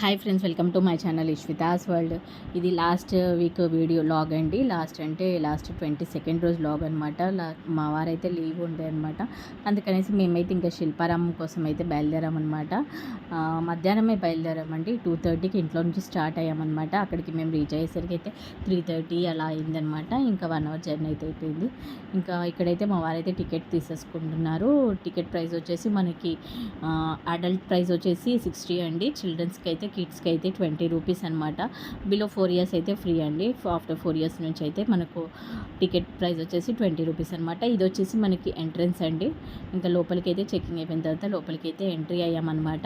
Hi friends welcome to my channel Ishvita's world ఇది last week video log అండి. Last అంటే last twenty second రోజు log అనమాట మా వారైతే లీవ్ ఉండే అనమాట అందుకనేసి మేమైతే ఇంకా శిల్పారామం కోసం అయితే బయలుదేరామన్నమాట మధ్యాహ్నమే బయలుదేరామండి. టూ థర్టీకి ఇంట్లో నుంచి స్టార్ట్ అయ్యామన్నమాట అక్కడికి మేము రీచ్ అయ్యేసరికి అయితే త్రీ థర్టీ అలా అయిందనమాట ఇంకా వన్ అవర్ జర్నీ అయితే అయిపోయింది. ఇంకా ఇక్కడైతే మా వారైతే టికెట్ తీసేసుకుంటున్నారు. టికెట్ ప్రైస్ వచ్చేసి మనకి అడల్ట్ ప్రైస్ వచ్చేసి సిక్స్టీ అండి. చిల్డ్రన్స్కి అయితే కిడ్స్కి అయితే ట్వంటీ రూపీస్ అనమాట బిలో ఫోర్ ఇయర్స్ అయితే ఫ్రీ అండి. ఆఫ్టర్ ఫోర్ ఇయర్స్ నుంచి అయితే మనకు టికెట్ ప్రైస్ వచ్చేసి ట్వంటీ రూపీస్ అనమాట ఇది వచ్చేసి మనకి ఎంట్రన్స్ అండి. ఇంకా లోపలికి అయితే చెకింగ్ అయిపోయిన తర్వాత లోపలికి అయితే ఎంట్రీ అయ్యామన్నమాట.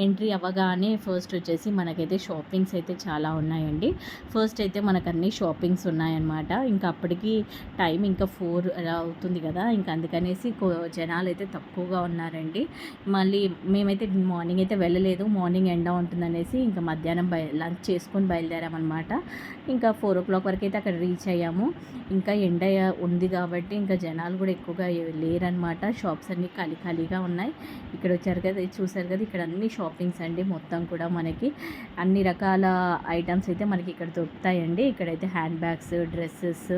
ఎంట్రీ అవ్వగానే ఫస్ట్ వచ్చేసి మనకైతే షాపింగ్స్ అయితే చాలా ఉన్నాయండి. ఫస్ట్ అయితే మనకు అన్ని షాపింగ్స్ ఉన్నాయన్నమాట. ఇంకా అప్పటికి టైం ఇంకా ఫోర్ అలా అవుతుంది కదా. ఇంకా అందుకనేసి కో- జనాలు అయితే తక్కువగా ఉన్నారండి. మళ్ళీ మేమైతే మార్నింగ్ అయితే వెళ్ళలేదు. మార్నింగ్ ఎండ ఉంటుందనేసి ఇంకా మధ్యాహ్నం బయ లంచ్ చేసుకొని బయలుదేరామన్నమాట. ఇంకా ఫోర్ ఓ క్లాక్ వరకు అయితే అక్కడ రీచ్ అయ్యాము. ఇంకా ఎండ ఉంది కాబట్టి ఇంకా జనాలు కూడా ఎక్కువగా లేరనమాట షాప్స్ అన్నీ ఖాళీ ఖాళీగా ఉన్నాయి. ఇక్కడ వచ్చారు కదా చూసారు కదా ఇక్కడ అన్ని షాపింగ్స్ అండి మొత్తం కూడా మనకి. అన్ని రకాల ఐటమ్స్ అయితే మనకి ఇక్కడ దొరుకుతాయండి. ఇక్కడైతే హ్యాండ్ బ్యాగ్స్ డ్రెస్సెస్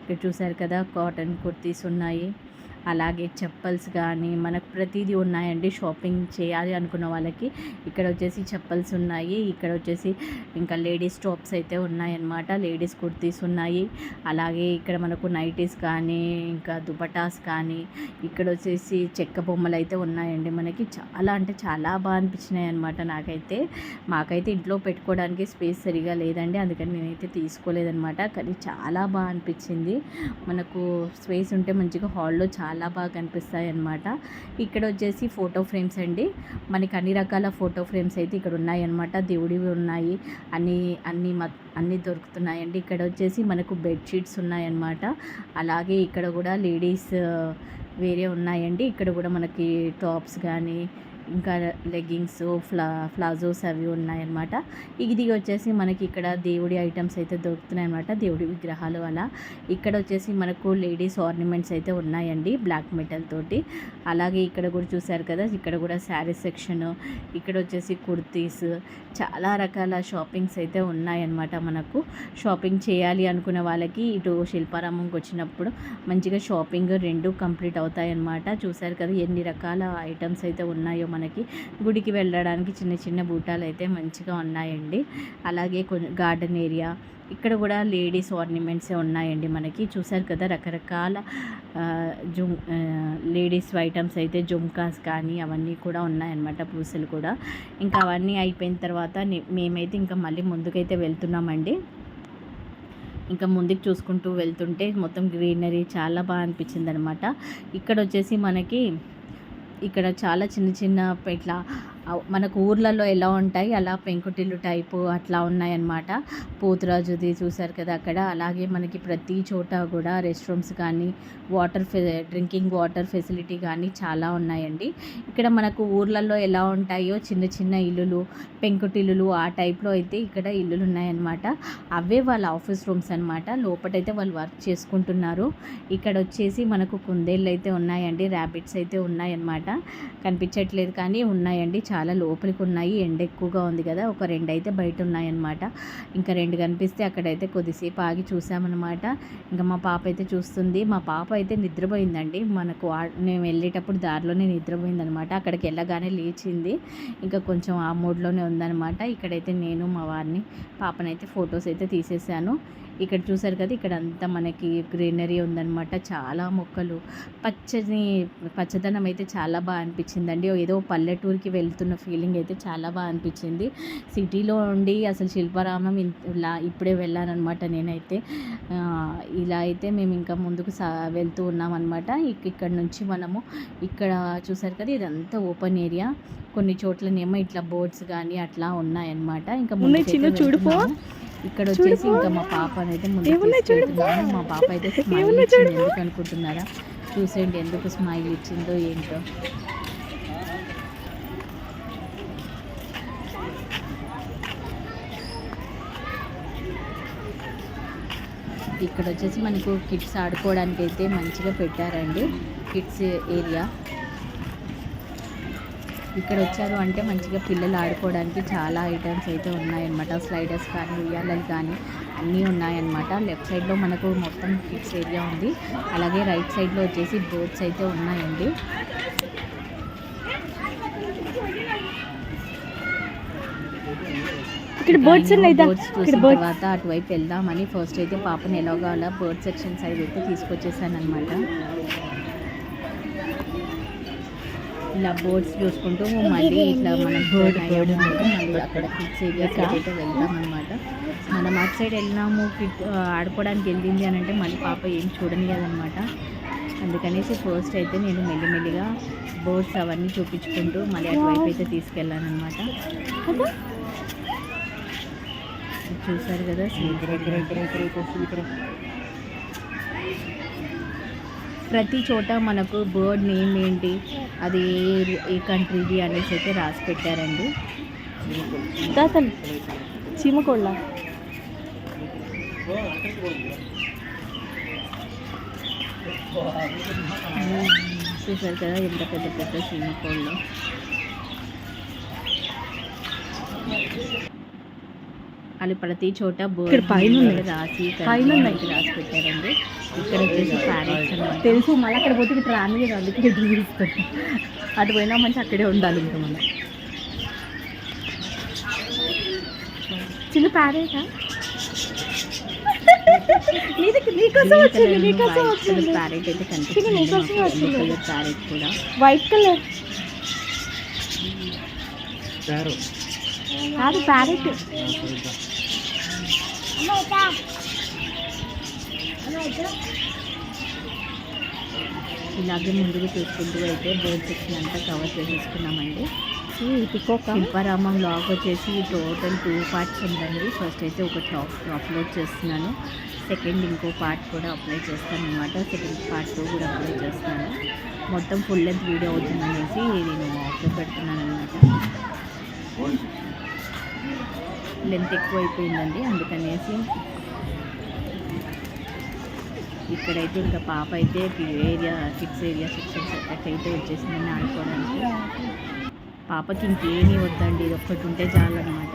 ఇక్కడ చూసారు కదా కాటన్ కుర్తీస్ ఉన్నాయి. అలాగే చెప్పల్స్ కానీ మనకు ప్రతిదీ ఉన్నాయండి షాపింగ్ చేయాలి అనుకున్న వాళ్ళకి. ఇక్కడ వచ్చేసి చెప్పల్స్ ఉన్నాయి. ఇక్కడ వచ్చేసి ఇంకా లేడీస్ టాప్స్ అయితే ఉన్నాయన్నమాట. లేడీస్ కుర్తీస్ ఉన్నాయి. అలాగే ఇక్కడ మనకు నైటీస్ కానీ ఇంకా దుపటాస్ కానీ ఇక్కడ వచ్చేసి చెక్క బొమ్మలు అయితే ఉన్నాయండి మనకి. చాలా అంటే చాలా బాగా అనిపించినాయి అనమాట నాకైతే. మాకైతే ఇంట్లో పెట్టుకోవడానికి స్పేస్ సరిగా లేదండి. అందుకని నేనైతే తీసుకోలేదనమాట కానీ చాలా బాగా అనిపించింది. మనకు స్పేస్ ఉంటే మంచిగా హాల్లో చాలా బాగా కనిపిస్తాయి అన్నమాట ఇక్కడ వచ్చేసి ఫోటో ఫ్రేమ్స్ అండి. మనకి అన్ని రకాల ఫోటో ఫ్రేమ్స్ అయితే ఇక్కడ ఉన్నాయన్నమాట. దేవుడివి ఉన్నాయి. అన్ని అన్ని మ అన్నీ దొరుకుతున్నాయండి. ఇక్కడ వచ్చేసి మనకు బెడ్షీట్స్ ఉన్నాయన్నమాట. అలాగే ఇక్కడ కూడా లేడీస్ వేరే ఉన్నాయండి. ఇక్కడ కూడా మనకి టాప్స్ కానీ ఇంకా లెగ్గింగ్స్ ఫ్లా ఫ్లాజోస్ అవి ఉన్నాయన్నమాట. ఇది వచ్చేసి మనకి ఇక్కడ దేవుడి ఐటమ్స్ అయితే దొరుకుతున్నాయి అనమాట దేవుడి విగ్రహాలు అలా. ఇక్కడ వచ్చేసి మనకు లేడీస్ ఆర్నమెంట్స్ అయితే ఉన్నాయండి బ్లాక్ మెటల్ తోటి. అలాగే ఇక్కడ కూడా చూసారు కదా ఇక్కడ కూడా శారీ సెక్షన్ ఇక్కడ వచ్చేసి కుర్తీస్ చాలా రకాల షాపింగ్స్ అయితే ఉన్నాయన్నమాట మనకు. షాపింగ్ చేయాలి అనుకునే వాళ్ళకి ఇటు శిల్పారామంకి వచ్చినప్పుడు మంచిగా షాపింగ్ రెండు కంప్లీట్ అవుతాయన్నమాట. చూసారు కదా ఎన్ని రకాల ఐటమ్స్ అయితే ఉన్నాయో మనకి గుడికి వెళ్ళడానికి చిన్న చిన్న బూటాలు అయితే మంచిగా ఉన్నాయండి. అలాగే కొన్ని గార్డెన్ ఏరియా. ఇక్కడ కూడా లేడీస్ ఆర్నమెంట్సే ఉన్నాయండి మనకి. చూసారు కదా రకరకాల జుమ్ లేడీస్ ఐటమ్స్ అయితే జుమ్కాస్ కానీ అవన్నీ కూడా ఉన్నాయన్నమాట పూసలు కూడా. ఇంకా అవన్నీ అయిపోయిన తర్వాత మేమైతే ఇంకా మళ్ళీ ముందుకైతే వెళ్తున్నామండి. ఇంకా ముందుకు చూసుకుంటూ వెళ్తుంటే మొత్తం గ్రీనరీ చాలా బాగా అనిపించింది అనమాట ఇక్కడ వచ్చేసి మనకి ఇక్కడ చాలా చిన్న చిన్న ఇట్లా మనకు ఊర్లలో ఎలా ఉంటాయి అలా పెంకుటిల్లు టైపు అట్లా ఉన్నాయన్నమాట. పోతురాజుది చూసారు కదా అక్కడ. అలాగే మనకి ప్రతి చోట కూడా రెస్ట్ రూమ్స్ కానీ వాటర్ ఫె డ్రింకింగ్ వాటర్ ఫెసిలిటీ కానీ చాలా ఉన్నాయండి. ఇక్కడ మనకు ఊర్లలో ఎలా ఉంటాయో చిన్న చిన్న ఇల్లులు పెంకుటిల్లులు ఆ టైప్లో అయితే ఇక్కడ ఇల్లులు ఉన్నాయన్నమాట. అవే వాళ్ళ ఆఫీస్ రూమ్స్ అనమాట లోపటైతే వాళ్ళు వర్క్ చేసుకుంటున్నారు. ఇక్కడ వచ్చేసి మనకు కుందేళ్ళు అయితే ఉన్నాయండి ర్యాబిట్స్ అయితే ఉన్నాయన్నమాట. కనిపించట్లేదు కానీ ఉన్నాయండి. చాలా చాలా లోపలికి ఉన్నాయి. ఎండ ఎక్కువగా ఉంది కదా. ఒక రెండు అయితే బయట ఉన్నాయన్నమాట. ఇంకా రెండు కనిపిస్తే అక్కడైతే కొద్దిసేపు ఆగి చూసామన్నమాట. ఇంకా మా పాప అయితే చూస్తుంది. మా పాప అయితే నిద్రపోయిందండి. మనకు మేము వెళ్ళేటప్పుడు దారిలోనే నిద్రపోయిందనమాట అక్కడికి వెళ్ళగానే లేచింది. ఇంకా కొంచెం ఆ మూడ్లోనే ఉందన్నమాట. ఇక్కడైతే నేను మా వారిని పాపనైతే ఫొటోస్ అయితే తీసేసాను ఇక్కడ చూసారు కదా ఇక్కడ అంతా మనకి గ్రీనరీ ఉందన్నమాట. చాలా మొక్కలు. పచ్చని పచ్చదనం అయితే చాలా బాగా అనిపించిందండి. ఏదో పల్లెటూరుకి వెళ్తున్న ఫీలింగ్ అయితే చాలా బాగా అనిపించింది. సిటీలో ఉండి అసలు శిల్పారామం ఇలా ఇప్పుడే వెళ్ళానమాట నేనైతే. ఇలా అయితే మేము ఇంకా ముందుకు సా వెళ్తూ ఉన్నామన్నమాట. ఇక ఇక్కడ నుంచి మనము ఇక్కడ చూసారు కదా ఇదంతా ఓపెన్ ఏరియా. కొన్ని చోట్లనేమో ఇట్లా బోర్డ్స్ కానీ అట్లా ఉన్నాయన్నమాట. ఇంకా ముందుకైతే చిన్న చూడుపో. ఇక్కడ వచ్చేసి ఇంకా మా పాప అయితే ముందు మా పాప అయితే స్మైల్ ఇచ్చింది. ఎందుకు అనుకుంటున్నారా? చూసేయండి ఎందుకు స్మైల్ ఇచ్చిందో ఏంటో. ఇక్కడ వచ్చేసి మనకు కిడ్స్ ఆడుకోవడానికి అయితే మంచిగా పెట్టారండి. Kids area. ఇక్కడ వచ్చారు అంటే మంచిగా పిల్లలు ఆడుకోవడానికి చాలా ఐటమ్స్ అయితే ఉన్నాయన్నమాట. స్లైడర్స్ కానీ ఉయ్యాలలు కానీ అన్నీ ఉన్నాయన్నమాట. లెఫ్ట్ సైడ్లో మనకు మొత్తం కిడ్స్ ఏరియా ఉంది. అలాగే రైట్ సైడ్లో వచ్చేసి బోట్స్ అయితే ఉన్నాయండి. ఇక్కడ బర్డ్స్ ఉన్నాయి. బర్డ్స్ చూసిన బర్డ్స్ తర్వాత అటువైపు వెళ్దామని ఫస్ట్ అయితే పాపని ఎలాగో అలా బర్డ్ సెక్షన్ సైడ్ అయితే తీసుకొచ్చేసాను అనమాట ఇలా బోర్డ్స్ చూసుకుంటూ మళ్ళీ ఇట్లా మనం బర్డ్ బర్డ్ మళ్ళీ అక్కడ కిడ్స్ అయితే వెళ్దాం అనమాట మనం అటు సైడ్ వెళ్ళినాము ఆడుకోవడానికి వెళ్ళింది అని అంటే మళ్ళీ పాప ఏం చూడనియదనమాట అందుకనేసి ఫస్ట్ అయితే నేను మెల్లిమెల్లిగా బోర్డ్స్ అవన్నీ చూపించుకుంటూ మళ్ళీ అటువైపు అయితే తీసుకెళ్ళాను అనమాట చూసారు కదా ప్రతి చోట మనకు బర్డ్ నేమ్ ఏంటి అది ఏ కంట్రీది అనేసి అయితే రాసి పెట్టారండి. దాతలు చీమకోళ్ళ చూసారు కదా ఎంత పెద్ద పెద్ద సీమకోళ్ళు అది ప్రతి చోట బర్డ్. రాసి పైన రాసి పెట్టారండి ఇక్కడ వచ్చేసి ప్యారెట్స్ అన్నమాట. తెలుసు మళ్ళీ అక్కడ పోతే ఇక్కడ రాని కదా అందుకే చూపిస్తాను అటు పోయినా మంచి అక్కడే ఉండాలి ఇంకా మనం. చిన్న ప్యారేటా నీ దగ్గర నీకోసం వచ్చింది నీకోసం వచ్చింది. ప్యారెట్ అయితే కనిపిస్తుంది. కూడా. వైట్ కలర్ కాదు ప్యారెట్ ఇలాగే ముందుకు చూసుకుంటూ అయితే బర్డ్ సెక్షన్ అంతా కవర్ చేసేసుకున్నామండి. పికోక? శిల్పారామం లాగ్ వచ్చేసి టోటల్ టూ పార్ట్స్ ఉందండి. ఫస్ట్ అయితే ఒక టాప్ అప్లోడ్ చేస్తున్నాను. సెకండ్ ఇంకో పార్ట్ కూడా అప్లై చేస్తాను అనమాట సెకండ్ పార్ట్ టూ కూడా అప్లై చేస్తాను మొత్తం ఫుల్ లెంత్ వీడియో అవుతుందనేసి నేను ఆఫ్లో పెడుతున్నాను అనమాట లెంత్ ఎక్కువ అయిపోయిందండి అందుకనేసి ఇక్కడైతే ఇంకా పాప అయితే ఏరియా సిక్స్ ఏరియా సెక్షన్ అయితే వచ్చేసిందని ఆడుకోవడానికి పాపకి ఇంకేమీ వద్దండి ఇది ఒక్కటి ఉంటే చాలు అనమాట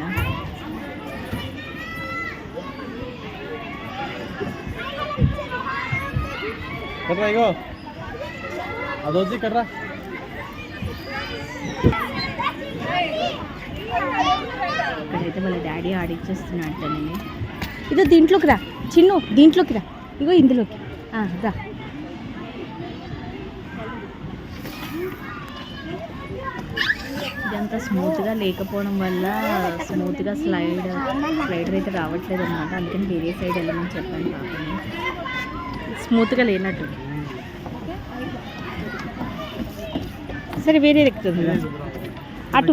కర్రా ఇగో. అదొచ్చి ఇక్కడైతే వాళ్ళ డాడీ ఆడిచ్చేస్తున్నట్ట నేను ఇదో దీంట్లోకి రా. చిన్ను దీంట్లోకి రా. ఇగో ఇందులోకి. రా. ఇదంతా స్మూత్గా లేకపోవడం వల్ల స్మూత్గా స్లైడ్ స్లైడర్ అయితే రావట్లేదు అనమాట అందుకని వేరే సైడ్ వెళ్ళమని చెప్పాను పాపని. స్మూత్గా లేనట్టు. సరే వేరే ఎక్కుతుంది. అటు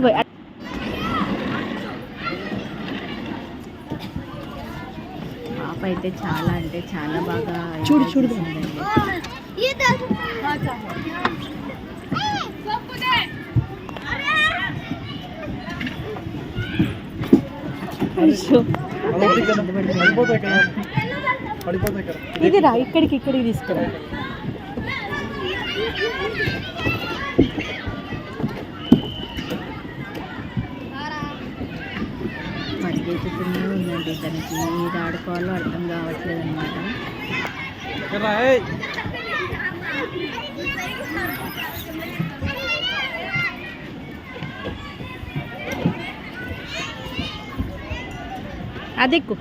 పాప అయితే చాలా అంటే చాలా బాగా చూడు, చూడు. చేసిందండి. అయ్యో. అదొచ్చి కదా పడిపోతాయి కదా పడిపోతాయి కదా ఇది రా ఇక్కడికి ఇక్కడికి తీసుకురా పరిగెత్తుతూనే ఉందండి తనకి ఏది ఆడుకోవాలో అర్థం కావట్లేదు అనమాట అదెక్కు.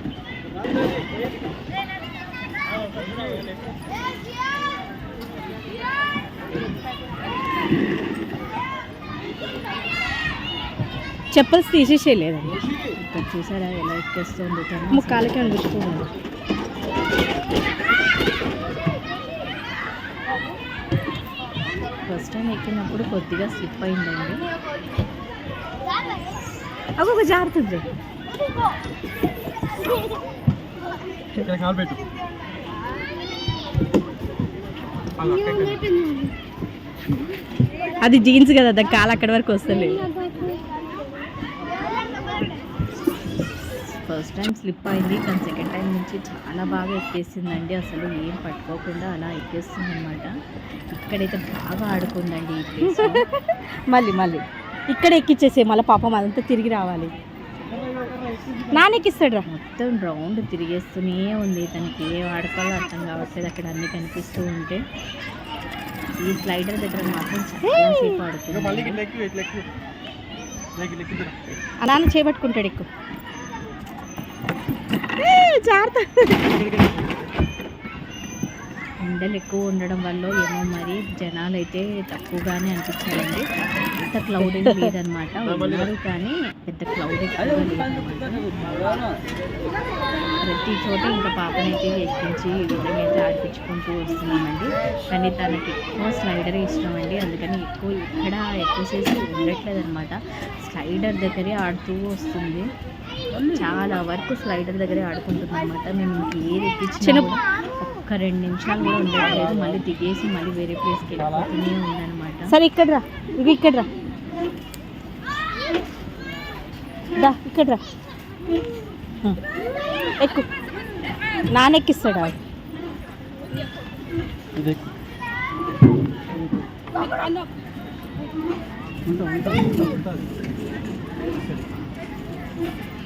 చెప్పల్స్ తీసేసేయలేదండి ఇక్కడ చూసారా? ఎలా ఎక్కేస్తుంది తను. ముక్కాలకి అనిపించుకోవాలి ఫస్ట్ టైం ఎక్కినప్పుడు కొద్దిగా స్లిప్ అయిందండి. అగొక జారుతుంది అది జీన్స్ కదా దాని కాలు అక్కడి వరకు వస్తలేదు. ఫస్ట్ టైం స్లిప్ అయింది కానీ సెకండ్ టైం నుంచి చాలా బాగా ఎక్కేసిందండి. అసలు ఏం పట్టుకోకుండా అలా ఎక్కేస్తుంది అనమాట ఇక్కడైతే బాగా ఆడుకుందండి మళ్ళీ మళ్ళీ. ఇక్కడ ఎక్కిచ్చేసే మళ్ళీ పాపం అదంతా తిరిగి రావాలి. నాన్నెక్కిస్తాడు రా మొత్తం రౌండ్ తిరిగేస్తూనే ఉంది. తనకి ఏ వాడుకోవాలో అర్థం కావట్లేదు. అక్కడ అన్ని కనిపిస్తూ ఉంటే. ఈ స్లైడర్ దగ్గర మాత్రం ఆడుతుంది ఇట్లా ఎక్కువ ఇట్లా ఎక్కువ ఇట్లా ఎక్కువ ఆ నాన్న చేపట్టుకుంటాడు ఎక్కువ జాగ్రత్త. ఎండలు ఎక్కువ ఉండడం వల్ల ఏమో మరి జనాలు అయితే తక్కువగానే అనిపించారండి. అంత క్లౌడ్ ఏం లేదనమాట. ఉన్నారు కానీ పెద్ద క్లౌడ్ ఎక్కువగా లేదనమాట. ప్రతి చోట ఇంకా పాపనైతే ఎక్కించి ఈ విధంగా అయితే ఆడిపించుకుంటూ వస్తున్నామండి. కానీ తనకి ఎక్కువ స్లైడర్ ఇష్టం అండి. అందుకని ఎక్కువ ఇక్కడ ఎక్కువసేపు ఉండట్లేదు అనమాట స్లైడర్ దగ్గరే ఆడుతూ వస్తుంది. చాలా వరకు స్లైడర్ దగ్గరే ఆడుకుంటున్నాం అనమాట మేము ఏది ఎక్కించిన ఒక్క రెండు నిమిషాలు కూడా ఉండట్లేదు. మళ్ళీ దిగేసి మళ్ళీ వేరే ప్లేస్కి వెళ్ళిపోతూనే ఉందన్నమాట. సరే ఇక్కడ రా. ఇవి ఇక్కడ రా. ఇక్కడ రా. ఎక్కు. నానెక్కిస్తాడు ఆవిడ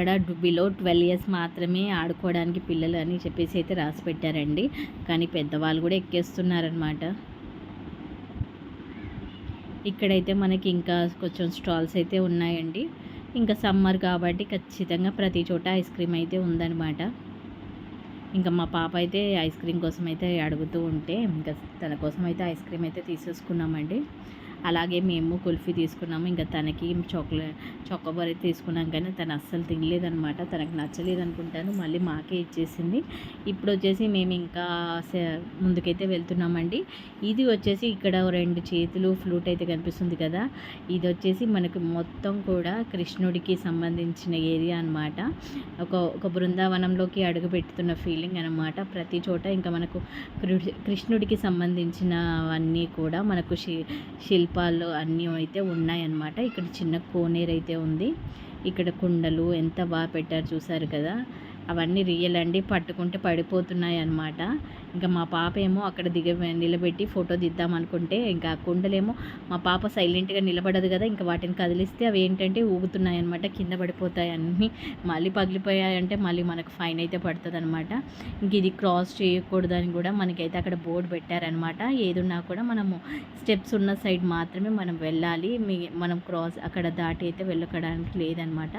అక్కడ బిలో ట్వెల్వ్ ఇయర్స్ మాత్రమే ఆడుకోవడానికి పిల్లలు అని చెప్పేసి అయితే రాసి పెట్టారండి. కానీ పెద్దవాళ్ళు కూడా ఎక్కేస్తున్నారనమాట ఇక్కడైతే మనకి ఇంకా కొంచెం స్టాల్స్ అయితే ఉన్నాయండి. ఇంకా సమ్మర్ కాబట్టి ఖచ్చితంగా ప్రతి చోట ఐస్ క్రీమ్ అయితే ఉందన్నమాట. ఇంకా మా పాప అయితే ఐస్ క్రీమ్ కోసం అయితే అడుగుతూ ఉంటే ఇంకా తన కోసం అయితే ఐస్ క్రీమ్ అయితే తీసేసుకున్నామండి. అలాగే మేము కుల్ఫీ తీసుకున్నాము. ఇంకా తనకి చాక్లెట్ చొక్కబరి తీసుకున్నాం కానీ తను అస్సలు తినలేదనమాట తనకు నచ్చలేదు అనుకుంటాను మళ్ళీ మాకే ఇచ్చేసింది. ఇప్పుడు వచ్చేసి మేము ఇంకా ముందుకైతే వెళ్తున్నామండి. ఇది వచ్చేసి ఇక్కడ రెండు చేతులు ఫ్లూట్ అయితే కనిపిస్తుంది కదా. ఇది వచ్చేసి మనకు మొత్తం కూడా కృష్ణుడికి సంబంధించిన ఏరియా అనమాట ఒక ఒక బృందావనంలోకి అడుగు పెడుతున్న ఫీలింగ్ అనమాట ప్రతి చోట ఇంకా మనకు కృ- కృష్ణుడికి సంబంధించినవన్నీ కూడా మనకు శి దీపాలు అన్నీ అయితే ఉన్నాయన్నమాట. ఇక్కడ చిన్న కోనేరు అయితే ఉంది. ఇక్కడ కుండలు ఎంత బాగా పెట్టారు చూసారు కదా? అవన్నీ రియల్ అండి. పట్టుకుంటే పడిపోతున్నాయి అన్నమాట ఇంకా మా పాప ఏమో అక్కడ దిగ నిలబెట్టి ఫోటో దిద్దాం అనుకుంటే ఇంకా కుండలేమో మా పాప సైలెంట్గా నిలబడదు కదా ఇంకా వాటిని కదిలిస్తే అవి ఏంటంటే ఊగుతున్నాయి అనమాట కింద పడిపోతాయి అన్నీ. మళ్ళీ పగిలిపోయాయంటే మళ్ళీ మనకు ఫైన్ అయితే పడుతుంది అనమాట ఇంక ఇది క్రాస్ చేయకూడదని కూడా మనకైతే అక్కడ బోర్డు పెట్టారనమాట ఏదున్నా కూడా మనము స్టెప్స్ ఉన్న సైడ్ మాత్రమే మనం వెళ్ళాలి. మీ మనం క్రాస్ అక్కడ దాటి అయితే వెళ్ళకడానికి లేదనమాట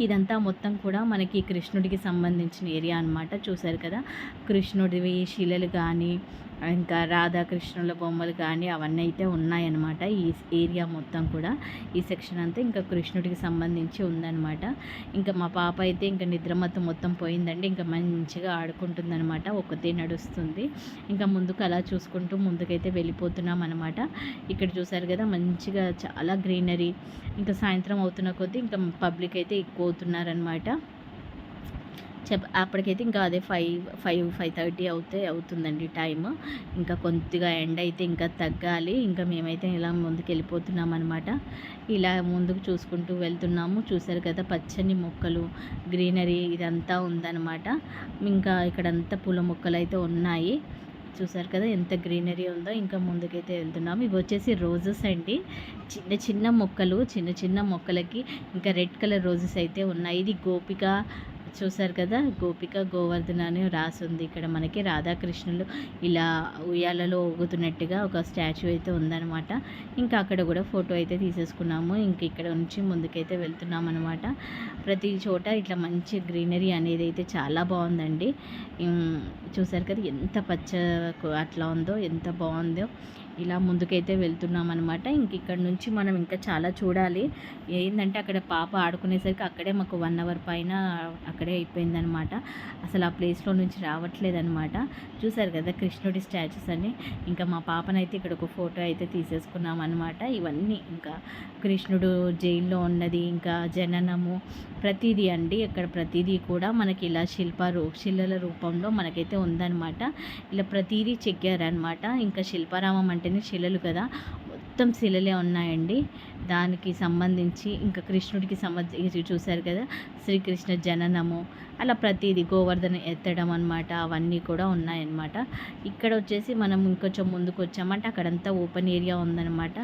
ఇదంతా మొత్తం కూడా మనకి కృష్ణుడికి సంబంధించిన ఏరియా అన్నమాట. చూసారు కదా? కృష్ణుడివి పిల్లలు కానీ ఇంకా రాధాకృష్ణుల బొమ్మలు కానీ అవన్నీ అయితే ఉన్నాయన్నమాట. ఈ ఏరియా మొత్తం కూడా ఈ సెక్షన్ అంతా ఇంకా కృష్ణుడికి సంబంధించి ఉందన్నమాట. ఇంకా మా పాప అయితే ఇంకా నిద్రమత్తం మొత్తం పోయిందండి. ఇంకా మంచిగా ఆడుకుంటుందన్నమాట. ఒకతే నడుస్తుంది. ఇంకా ముందుకు అలా చూసుకుంటూ ముందుకైతే వెళ్ళిపోతున్నాం అనమాట ఇక్కడ చూసారు కదా మంచిగా చాలా గ్రీనరీ. ఇంకా సాయంత్రం అవుతున్న కొద్దీ ఇంకా పబ్లిక్ అయితే ఎక్కువ అవుతున్నారనమాట చెప్ అప్పటికైతే ఇంకా అదే ఫైవ్ ఫైవ్ ఫైవ్ థర్టీ అవుతే అవుతుందండి టైం ఇంకా కొద్దిగా ఎండ అయితే ఇంకా తగ్గాలి. ఇంకా మేమైతే ఇలా ముందుకు వెళ్ళిపోతున్నాం అనమాట ఇలా ముందుకు చూసుకుంటూ వెళ్తున్నాము. చూసారు కదా పచ్చని మొక్కలు గ్రీనరీ ఇదంతా ఉందన్నమాట. ఇంకా ఇక్కడంతా పూల మొక్కలు అయితే ఉన్నాయి. చూసారు కదా ఎంత గ్రీనరీ ఉందో ఇంకా ముందుకైతే వెళ్తున్నాము. ఇవి వచ్చేసి రోజెస్ అండి. చిన్న చిన్న మొక్కలు చిన్న చిన్న మొక్కలకి ఇంకా రెడ్ కలర్ రోజెస్ అయితే ఉన్నాయి. ఇది గోపిక చూసారు కదా గోపిక గోవర్ధన అని రాసి ఉంది ఇక్కడ మనకి రాధాకృష్ణులు ఇలా ఉయ్యాలలో ఊగుతున్నట్టుగా ఒక స్టాచ్యూ అయితే ఉందన్నమాట. ఇంకా అక్కడ కూడా ఫోటో అయితే తీసేసుకున్నాము. ఇంక ఇక్కడ నుంచి ముందుకైతే వెళ్తున్నాం అనమాట ప్రతి చోట ఇట్లా మంచి గ్రీనరీ అనేది అయితే చాలా బాగుందండి. చూసారు కదా ఎంత పచ్చ అట్లా ఉందో ఎంత బాగుందో. ఇలా ముందుకైతే వెళ్తున్నాం అనమాట ఇంక ఇక్కడ నుంచి మనం ఇంకా చాలా చూడాలి. ఏంటంటే అక్కడ పాప ఆడుకునేసరికి అక్కడే మాకు వన్ అవర్ పైన అక్కడే అయిపోయిందనమాట అసలు ఆ ప్లేస్లో నుంచి రావట్లేదు అనమాట చూసారు కదా కృష్ణుడి స్టాచ్యూస్ అని ఇంకా మా పాపనైతే ఇక్కడ ఒక ఫోటో అయితే తీసేసుకున్నాం అనమాట ఇవన్నీ ఇంకా కృష్ణుడు జైల్లో ఉన్నది ఇంకా జననము. ప్రతిదీ అండి ఇక్కడ ప్రతిదీ కూడా మనకి ఇలా శిల్ప రూ శిలల రూపంలో మనకైతే ఉందన్నమాట. ఇలా ప్రతిదీ చెక్కారనమాట ఇంకా శిల్పారామం అంటే అంటేనే శిలలు కదా. మొత్తం శిలలే ఉన్నాయండి. దానికి సంబంధించి ఇంకా కృష్ణుడికి సంబంధించి చూశారు కదా. శ్రీకృష్ణ జననము అలా ప్రతిదీ గోవర్ధన ఎత్తడం అనమాట అవన్నీ కూడా ఉన్నాయన్నమాట. ఇక్కడ వచ్చేసి మనం ఇంకొంచెం ముందుకు వచ్చామంటే అక్కడంతా ఓపెన్ ఏరియా ఉందన్నమాట.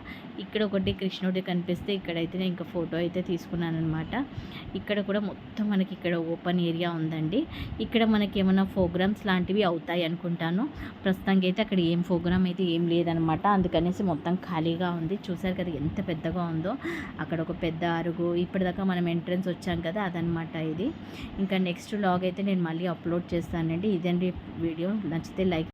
ఇక్కడ ఒకటి కృష్ణుడి కనిపిస్తే ఇక్కడైతే నేను ఇంకా ఫోటో అయితే తీసుకున్నాను అనమాట ఇక్కడ కూడా మొత్తం మనకి ఇక్కడ ఓపెన్ ఏరియా ఉందండి. ఇక్కడ మనకి ఏమైనా ప్రోగ్రామ్స్ లాంటివి అవుతాయి అనుకుంటాను. ప్రస్తుతానికి అయితే అక్కడ ఏం ప్రోగ్రామ్ అయితే ఏం లేదనమాట అందుకనేసి మొత్తం ఖాళీగా ఉంది. చూసారు కదా ఎంత పెద్దగా ఉందో. అక్కడ ఒక పెద్ద అరుగు ఇప్పటిదాకా మనం ఎంట్రన్స్ వచ్చాం కదా అదనమాట ఇది. ఇంకా నెక్స్ట్ నెక్స్ట్ లాగ్ అయితే నేను మళ్ళీ అప్లోడ్ చేస్తానండి. ఇదండి వీడియో. నచ్చితే లైక్